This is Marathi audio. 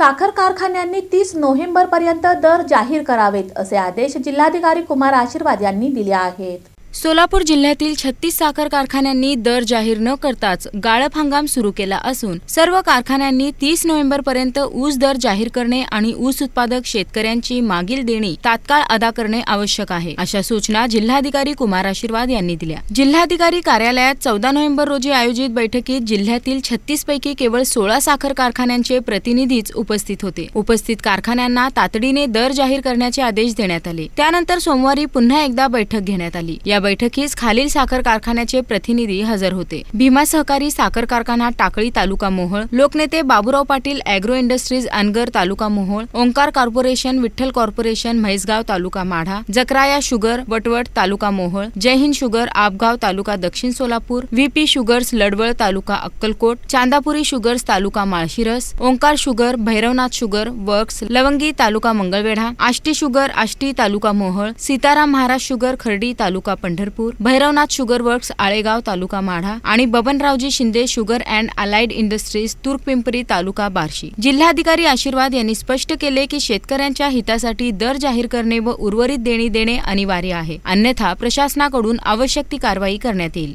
साखर कारखान्यांनी तीस नोव्हेंबर पर्यंत दर जाहीर करावेत असे आदेश जिल्हाधिकारी कुमार आशीर्वाद यांनी दिले आहेत. सोलापूर जिल्ह्यातील छत्तीस साखर कारखान्यांनी दर जाहीर न करताच गाळप हंगाम सुरू केला असून सर्व कारखान्यांनी तीस नोव्हेंबर पर्यंत ऊस दर जाहीर करणे आणि ऊस उत्पादक शेतकऱ्यांची मागील देणी तात्काळ अदा करणे आवश्यक आहे अशा सूचना जिल्हाधिकारी कुमार आशीर्वाद यांनी दिल्या. जिल्हाधिकारी कार्यालयात चौदा नोव्हेंबर रोजी आयोजित बैठकीत जिल्ह्यातील छत्तीस पैकी केवळ सोळा साखर कारखान्यांचे प्रतिनिधीच उपस्थित होते. उपस्थित कारखान्यांना तातडीने दर जाहीर करण्याचे आदेश देण्यात आले. त्यानंतर सोमवारी पुन्हा एकदा बैठक घेण्यात आली. या बैठकीस खालील साखर कारखान्याचे प्रतिनिधी हजर होते. भीमा सहकारी साखर कारखाना टाकळी तालुका मोहोळ लोकनेते Baburao Patil agro industries Anagar taluka Mohol Omkar corporation Vitthal corporation Mhaisgaon taluka Madha Jakraya sugar Vatvat taluka Mohol Jai Hind sugar Apgaon taluka Dakshin Solapur VP sugars Ladval taluka Akkalkot Chandapuri sugars taluka Malshiras Omkar sugar Bhairavnath sugar works Lavangi taluka Mangalvedha Ashti sugar Ashti taluka Mohol Sitaram Maharaj sugar Khardi taluka Pandharpur Bhairavnath sugar works Alegaon taluka Madha आणि Babanraoji Shinde sugar and allied industries Turkpimpri taluka Barshi. जिल्हाधिकारी आशीर्वाद यांनी स्पष्ट केले की शेतकऱ्यांच्या हितासाठी दर जाहीर करणे व उर्वरित देणी देणे अनिवार्य आहे. अन्यथा प्रशासनाकडून आवश्यक ती कारवाई करण्यात येईल.